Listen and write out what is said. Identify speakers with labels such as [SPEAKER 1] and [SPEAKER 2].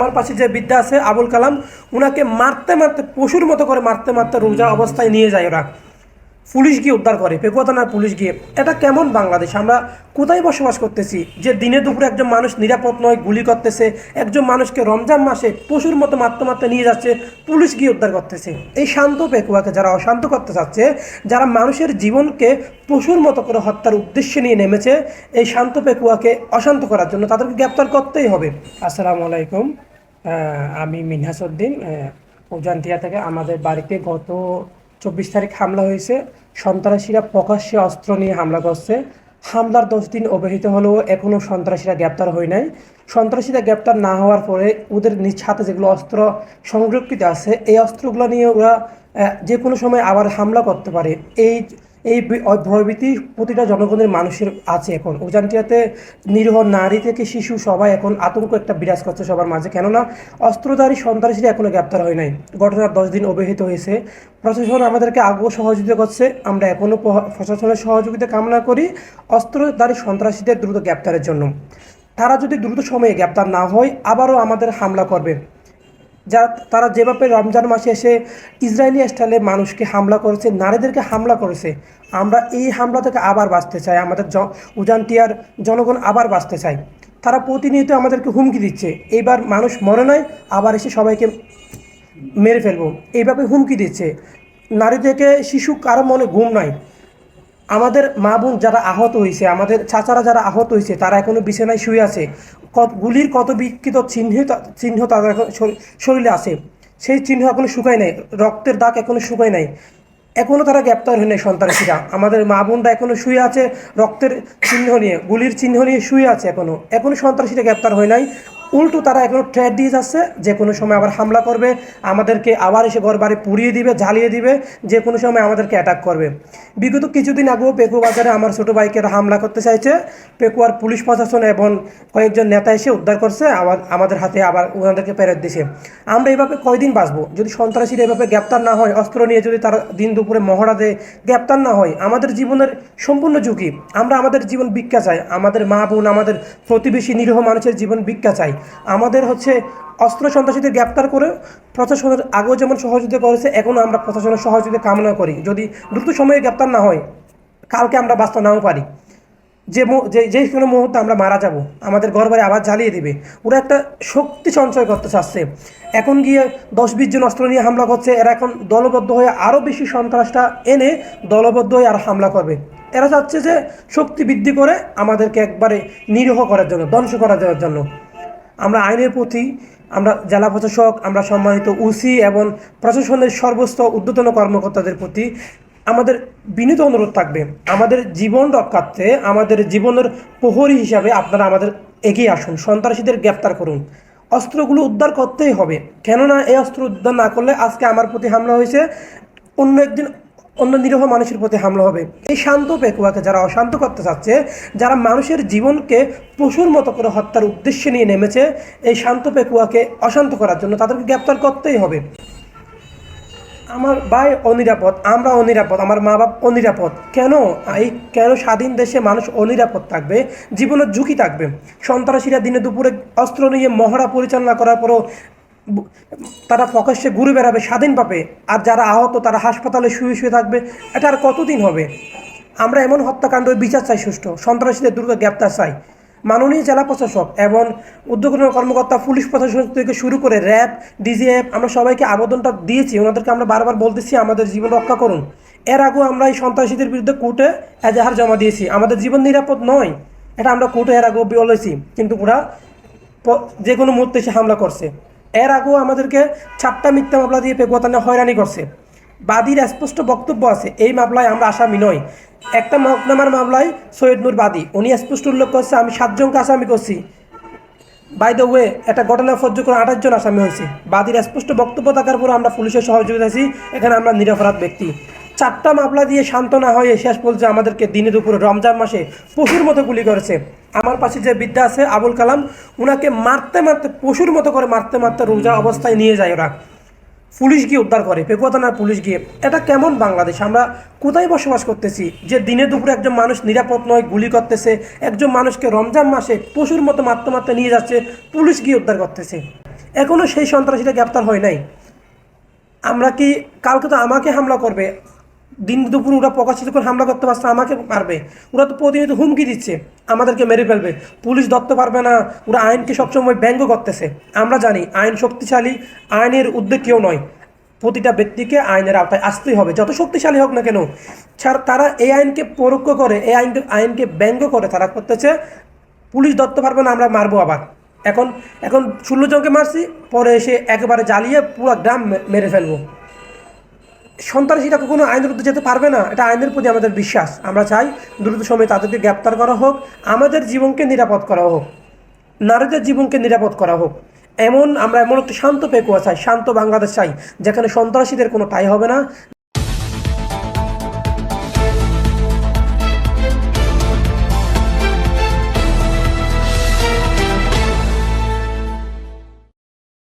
[SPEAKER 1] আমার পাশে যে বিদ্যা আছে, আবুল কালাম, উনাকে মারতে মারতে, পশুর মতো করে মারতে মারতে রোজা অবস্থায় নিয়ে যায় ওরা। পুলিশ গিয়ে উদ্ধার করে, পেকুয়া থানার পুলিশ গিয়ে। এটা কেমন বাংলাদেশ? আমরা কোথায় বসবাস করতেছি? যে দিনে দুপুরে একজন মানুষ নিরাপদ নয়, গুলি করতেছে, একজন মানুষকে রমজান মাসে পশুর মতো মারতে মারতে নিয়ে যাচ্ছে, পুলিশ গিয়ে উদ্ধার করতেছে। এই শান্ত পেকুয়াকে যারা অশান্ত করতে চাচ্ছে, যারা মানুষের জীবনকে পশুর মতো করে হত্যার উদ্দেশ্যে নিয়ে নেমেছে, এই শান্ত পেকুয়াকে অশান্ত করার জন্য তাদেরকে গ্রেপ্তার করতেই হবে। আসসালামু আলাইকুম। আমি মিনহাসউদ্দিন উজানটিয়া থেকে আমাদের বাড়িতে গত চব্বিশ তারিখ হামলা হয়েছে। সন্ত্রাসীরা প্রকাশ্যে অস্ত্র নিয়ে হামলা করছে। হামলার দশ দিন অবহিত হলেও এখনও সন্ত্রাসীরা গ্রেপ্তার হয় নাই। সন্ত্রাসীরা গ্রেপ্তার না হওয়ার পরে ওদের নিজ হাতে যেগুলো অস্ত্র সংরক্ষিত আছে, এই অস্ত্রগুলো নিয়ে ওরা যে কোনো সময় আবার হামলা করতে পারে। এই এই ভয়ভীতি প্রতিটা জনগণের মানুষের আছে এখন। উজানটিয়াতে নিরীহ নারী থেকে শিশু সবাই এখন আতঙ্ক একটা বিরাজ করছে সবার মাঝে। কেননা, অস্ত্রধারী সন্ত্রাসীরা এখনও গ্রেপ্তার হয় নাই। ঘটনার দশ দিন অবহিত হয়েছে। প্রশাসন আমাদেরকে আগেও সহযোগিতা করছে। আমরা এখনও প্রশাসনের সহযোগিতা কামনা করি অস্ত্রধারী সন্ত্রাসীদের দ্রুত গ্রেপ্তারের জন্য। তারা যদি দ্রুত সময়ে গ্রেপ্তার না হয়, আবারও আমাদের হামলা করবে। যা তারা যেভাবে রমজান মাসে এসে ইসরায়েলি স্টাইলে মানুষকে হামলা করেছে, নারীদেরকে হামলা করেছে, আমরা এই হামলা থেকে আবার বাঁচতে চাই, আমাদের উজানটিয়ার জনগণ আবার বাঁচতে চাই। তারা প্রতিনিয়ত আমাদেরকে হুমকি দিচ্ছে। এইবার মানুষ মরে নয়, আবার এসে সবাইকে মেরে ফেলব। এইভাবে হুমকি দিচ্ছে। নারী থেকে শিশু কারও মনে ঘুম নাই আমাদের মা বোন যারা আহত হয়েছে, আমাদের চাচারা যারা আহত হয়েছে, তারা এখনও বিছানায় শুয়ে আছে। কত গুলির কত বিকৃত চিহ্ন চিহ্ন তাদের শরীরে আছে। সেই চিহ্ন এখনও শুকায় নাই, রক্তের দাগ এখনও শুকায় নাই। এখনও তারা গ্রেপ্তার হয় নাই সন্ত্রাসীরা। আমাদের মা বোনরা এখনও শুয়ে আছে রক্তের চিহ্ন নিয়ে, গুলির চিহ্ন নিয়ে শুয়ে আছে এখনও। এখনও সন্ত্রাসীরা গ্রেপ্তার হয় নাই। উল্টো তারা এখনও ট্রেড দিয়ে যাচ্ছে, যে কোনো সময় আবার হামলা করবে, আমাদেরকে আবার এসে ঘর বাড়ি পুড়িয়ে দিবে, জ্বালিয়ে দিবে, যে কোনো সময় আমাদেরকে অ্যাটাক করবে। বিগত কিছুদিন আগেও পেকু বাজারে আমার ছোটো বাইকের হামলা করতে চাইছে। পেকুয়ার পুলিশ প্রশাসন এবং কয়েকজন নেতা এসে উদ্ধার করছে, আবার আমাদের হাতে আবার ওনাদেরকে ফেরত দিছে। আমরা এইভাবে কয়দিন বাঁচবো? যদি সন্ত্রাসীরা এভাবে গ্রেপ্তার না হয়, অস্ত্র নিয়ে যদি তারা দিন দুপুরে মহড়া দেয় গ্রেপ্তার না হয়, আমাদের জীবনের সম্পূর্ণ ঝুঁকি। আমরা আমাদের জীবন ভিক্ষা চাই, আমাদের মা বোন, আমাদের প্রতিবেশী নিরীহ মানুষের জীবন ভিক্ষা চাই। আমাদের হচ্ছে অস্ত্র সন্ত্রাসীদের গ্রেপ্তার করে প্রশাসনের আগেও যেমন সহযোগিতা করেছে, এখনও আমরা প্রশাসনের সহযোগিতা কামনা করি। যদি দ্রুত সময়ে গ্রেপ্তার না হয়, কালকে আমরা বাঁচতে নাও পারি। যে যে কোনো মুহূর্তে আমরা মারা যাব, আমাদের ঘর বাড়ি আবার জ্বালিয়ে দিবে। ওরা একটা শক্তি সঞ্চয় করতে চাচ্ছে। এখন গিয়ে দশ বিশ জন অস্ত্র নিয়ে হামলা করছে, এরা এখন দলবদ্ধ হয়ে আরও বেশি সন্ত্রাসটা এনে দলবদ্ধ হয়ে আর হামলা করবে। এরা চাচ্ছে যে শক্তি বৃদ্ধি করে আমাদেরকে একবারে নিরীহ করার জন্য, ধ্বংস করা দেওয়ার জন্য। আমরা আইনের প্রতি, আমরা জেলা প্রশাসক, আমরা সম্মানিত উসি এবং প্রশাসনের সর্বোচ্চ ঊর্ধ্বতন কর্মকর্তাদের প্রতি আমাদের বিনীত অনুরোধ থাকবে। আমাদের জীবন রক্ষার্থে, আমাদের জীবনের প্রহরী হিসাবে আপনারা আমাদের এগিয়ে আসুন, সন্ত্রাসীদের গ্রেপ্তার করুন। অস্ত্রগুলো উদ্ধার করতেই হবে। কেননা এই অস্ত্র উদ্ধার না করলে আজকে আমার প্রতি হামলা হয়েছে। অন্য একদিন অন্য নিরীহ মানুষের প্রতি হামলা হবে। এই শান্ত পেকুয়াকে যারা অশান্ত করতে চাচ্ছে, যারা মানুষের জীবনকে পশুর মতো করে হত্যার উদ্দেশ্যে নিয়ে নেমেছে, এই শান্ত পেকুয়াকে অশান্ত করার জন্য তাদেরকে গ্রেপ্তার করতেই হবে। আমার ভাই অনিরাপদ, আমরা অনিরাপদ, আমার মা বাপ অনিরাপদ। কেন? এই কেন স্বাধীন দেশে মানুষ অনিরাপদ থাকবে? জীবনের ঝুঁকি থাকবে। সন্ত্রাসীরা দিনে দুপুরে অস্ত্র নিয়ে মহড়া পরিচালনা করার পরও তারা প্রকাশ্যে ঘুরে বেড়াবে স্বাধীন পাবে। আর যারা আহত, তারা হাসপাতালে শুয়ে শুয়ে থাকবে। এটা আর কতদিন হবে? আমরা এমন হত্যাকাণ্ড বিচার চাই সুষ্ঠু। সন্ত্রাসীদের দ্রুত গ্রেপ্তার চাই। মাননীয় জেলা প্রশাসক এবং উদ্যোগন কর্মকর্তা পুলিশ প্রশাসন থেকে শুরু করে র্যাব, ডিজিএফ, আমরা সবাইকে আবেদনটা দিয়েছি। ওনাদেরকে আমরা বারবার বলতেছি, আমাদের জীবন রক্ষা করুন। এর আগেও আমরা এই সন্ত্রাসীদের বিরুদ্ধে কোর্টে এজাহার জমা দিয়েছি। আমাদের জীবন নিরাপদ নয়। এটা আমরা কোর্টে এর আগেও বলেছি। কিন্তু ওরা যে কোনো মুহূর্তে এসে হামলা করছে। এর আগেও আমাদেরকে চারটা মিথ্যা মামলা দিয়ে পেগুয়াতানে হয়রানি করছে। বাদীর স্পষ্ট বক্তব্য আছে, এই মামলায় আমরা আসামি নই। একটা মকনামার মামলায় সৈয়দ নূর বাদী, উনি স্পষ্ট উল্লেখ করছে, আমি সাতজনকে আসামি করছি। বাই দ্য ওয়ে একটা ঘটনা ফজ্জ করে আঠাশ জন আসামি হয়েছে। বাদীর স্পষ্ট বক্তব্য থাকার পর আমরা পুলিশের সহযোগিতা আছি, এখানে আমরা নিরাপরাধ ব্যক্তি। চারটা মামলা দিয়ে শান্ত না হয়ে শেষ পর্যন্ত আমাদেরকে দিনে দুপুরে রমজান মাসে পশুর মতো গুলি করেছে। আমার পাশে যে বিদ্যা আছে, আবুল কালাম ওনাকে মারতে মারতে, পশুর মতো করে মারতে মারতে রোজা অবস্থায় নিয়ে যায় ওরা। পুলিশ গিয়ে উদ্ধার করে, পেকুয়া থানার পুলিশ গিয়ে। এটা কেমন বাংলাদেশ? আমরা কোথায় বসবাস করতেছি? যে দিনে দুপুরে একজন মানুষ নিরাপদ নয়, গুলি করতেছে, একজন মানুষকে রমজান মাসে পশুর মতো মারতে মারতে নিয়ে যাচ্ছে, পুলিশ গিয়ে উদ্ধার করতেছে। এখনও সেই সন্ত্রাসীরা গ্রেপ্তার হয় নাই। আমরা কি, কালকে তো আমাকে হামলা করবে দিন দুপুর ওরা প্রকাশিত করে হামলা করতে পারছে, আমাকে মারবে। ওরা তো প্রতিনিয়ত হুমকি দিচ্ছে, আমাদেরকে মেরে ফেলবে। পুলিশ ধরতে পারবে না, ওরা আইনকে সবসময় ব্যঙ্গ করতেছে। আমরা জানি, আইন শক্তিশালী, আইনের উদ্যোগ কেউ নয়। প্রতিটা ব্যক্তিকে আইনের আওতায় আসতেই হবে, যত শক্তিশালী হোক না কেন। ছাড়, তারা এই আইনকে পরোক্ষ করে, এই আইনকে আইনকে ব্যঙ্গ করে তারা করতেছে। পুলিশ ধরতে পারবে না, আমরা মারবো আবার। এখন এখন ষোলো জনকে মারছি, পরে এসে একেবারে জ্বালিয়ে পুরো গ্রাম মেরে ফেলব। সন্ত্রাসীরা কখনো আইনের বিরুদ্ধে যেতে পারবে না, এটা আইনের প্রতি আমাদের বিশ্বাস। আমরা চাই দ্রুত সময়ে তাদেরকে গ্রেপ্তার করা হোক, আমাদের জীবনকে নিরাপদ করা হোক, নারীদের জীবনকে নিরাপদ করা হোক। এমন, আমরা এমন একটা শান্ত পেকুয়া চাই, শান্ত বাংলাদেশ চাই, যেখানে সন্ত্রাসীদের কোনো তাই হবে না।